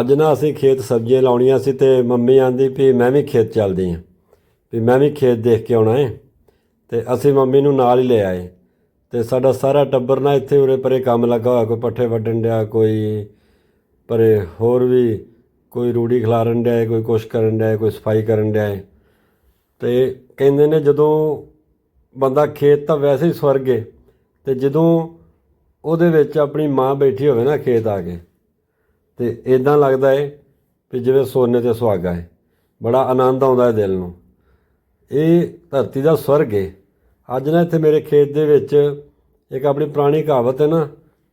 ਅੱਜ ਨਾ ਅਸੀਂ ਖੇਤ ਸਬਜ਼ੀਆਂ ਲਾਉਣੀਆਂ ਸੀ ਤੇ ਮੰਮੀ ਆਂਦੀ ਵੀ ਮੈਂ ਵੀ ਖੇਤ ਚੱਲਦੀ ਆਂ, ਵੀ ਮੈਂ ਵੀ ਖੇਤ ਦੇਖ ਕੇ ਆਉਣਾ ਏ ਤੇ ਅਸੀਂ ਮੰਮੀ ਨੂੰ ਨਾਲ ਹੀ ਲੈ ਆਏ ਤੇ ਸਾਡਾ ਸਾਰਾ ਟੱਬਰ ਨਾ ਇੱਥੇ ਉਰੇ ਪਰੇ ਕੰਮ ਲੱਗਾ ਹੋਇਆ, ਕੋਈ ਪੱਠੇ ਵੱਢਣ ਡਿਆ, ਕੋਈ ਪਰੇ ਹੋਰ ਵੀ ਕੋਈ ਰੂੜੀ ਖਲਾਰਨ ਡਿਆ, ਕੋਈ ਕੁਛ ਕਰਨ ਡਿਆ, ਕੋਈ ਸਫ਼ਾਈ ਕਰਨ ਡਿਆ ਏ। ਤੇ ਕਹਿੰਦੇ ਨੇ ਜਦੋਂ ਬੰਦਾ ਖੇਤ ਤਾਂ ਵੈਸੇ ਹੀ ਸਵਰਗ ਏ, ਤੇ ਜਦੋਂ ਉਹਦੇ ਵਿੱਚ ਆਪਣੀ ਮਾਂ ਬੈਠੀ ਹੋਵੇ ਨਾ ਖੇਤ ਆ ਕੇ ਤੇ ਇਦਾਂ ਲੱਗਦਾ ਏ ਵੀ ਜਿਵੇਂ ਸੋਨੇ ਤੇ ਸੁਹਾਗਾ ਏ। ਬੜਾ ਆਨੰਦ ਆਉਂਦਾ ਹੈ ਦਿਲ ਨੂੰ। ਇਹ ਧਰਤੀ ਦਾ ਸਵਰਗ ਏ। ਅੱਜ ਨਾ ਇੱਥੇ ਮੇਰੇ ਖੇਤ ਦੇ ਵਿੱਚ ਇੱਕ ਆਪਣੀ ਪੁਰਾਣੀ ਕਹਾਵਤ ਹੈ ਨਾ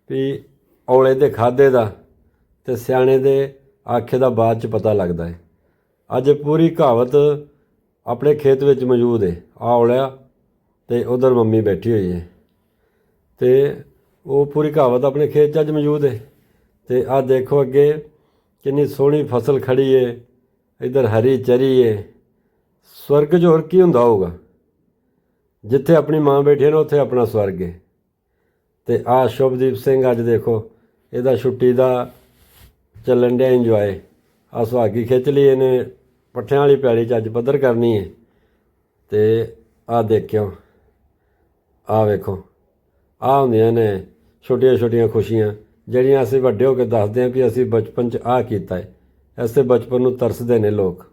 ਵੀ ਔਲੇ ਦੇ ਖਾਦੇ ਦਾ ਤੇ ਸਿਆਣੇ ਦੇ ਆਖੇ ਦਾ ਬਾਅਦ ਚ ਪਤਾ ਲੱਗਦਾ ਹੈ ਅੱਜ ਪੂਰੀ ਕਹਾਵਤ ਆਪਣੇ ਖੇਤ ਵਿੱਚ ਮੌਜੂਦ ਏ। ਆ ਔਲਿਆ ਤੇ ਉਧਰ ਮੰਮੀ ਬੈਠੀ ਹੋਈ ਹੈ ਤੇ ਉਹ ਪੂਰੀ ਕਹਾਵਤ ਆਪਣੇ ਖੇਤ 'ਚ ਅੱਜ ਮੌਜੂਦ ਹੈ ਤੇ ਆਹ ਦੇਖੋ ਅੱਗੇ, ਕਿੰਨੀ ਸੋਹਣੀ ਫਸਲ ਖੜੀ ਏ, ਇਧਰ ਹਰੀ ਚਰੀ ਏ। ਸਵਰਗ 'ਚ ਹੋਰ ਕੀ ਹੁੰਦਾ ਹੋਊਗਾ? ਜਿੱਥੇ ਆਪਣੀ ਮਾਂ ਬੈਠੀ ਹੈ ਨਾ, ਉੱਥੇ ਆਪਣਾ ਸਵਰਗ ਹੈ ਤੇ ਆਹ ਸ਼ੁਭਦੀਪ ਸਿੰਘ ਅੱਜ ਦੇਖੋ, ਇਹਦਾ ਛੁੱਟੀ ਦਾ ਚੱਲਣ ਡਿਆ ਇੰਜੋਏ ਆ ਸੁਹਾਗੀ ਖਿੱਚ ਲਈ ਇਹਨੇ, ਪੱਠਿਆਂ ਵਾਲੀ ਪੈਲੀ 'ਚ ਅੱਜ ਪੱਧਰ ਕਰਨੀ ਹੈ ਤੇ ਆਹ ਦੇਖਿਓ, ਆਹ ਵੇਖੋ, ਆਹ ਹੁੰਦੀਆਂ ਨੇ ਛੋਟੀਆਂ ਛੋਟੀਆਂ ਖੁਸ਼ੀਆਂ। ਜਿਹੜੀਆਂ ਅਸੀਂ ਵੱਡੇ ਹੋ ਕੇ ਦੱਸਦੇ ਹਾਂ ਵੀ ਅਸੀਂ ਬਚਪਨ 'ਚ ਆਹ ਕੀਤਾ ਹੈ ਐਸੇ ਬਚਪਨ ਨੂੰ ਤਰਸਦੇ ਨੇ ਲੋਕ।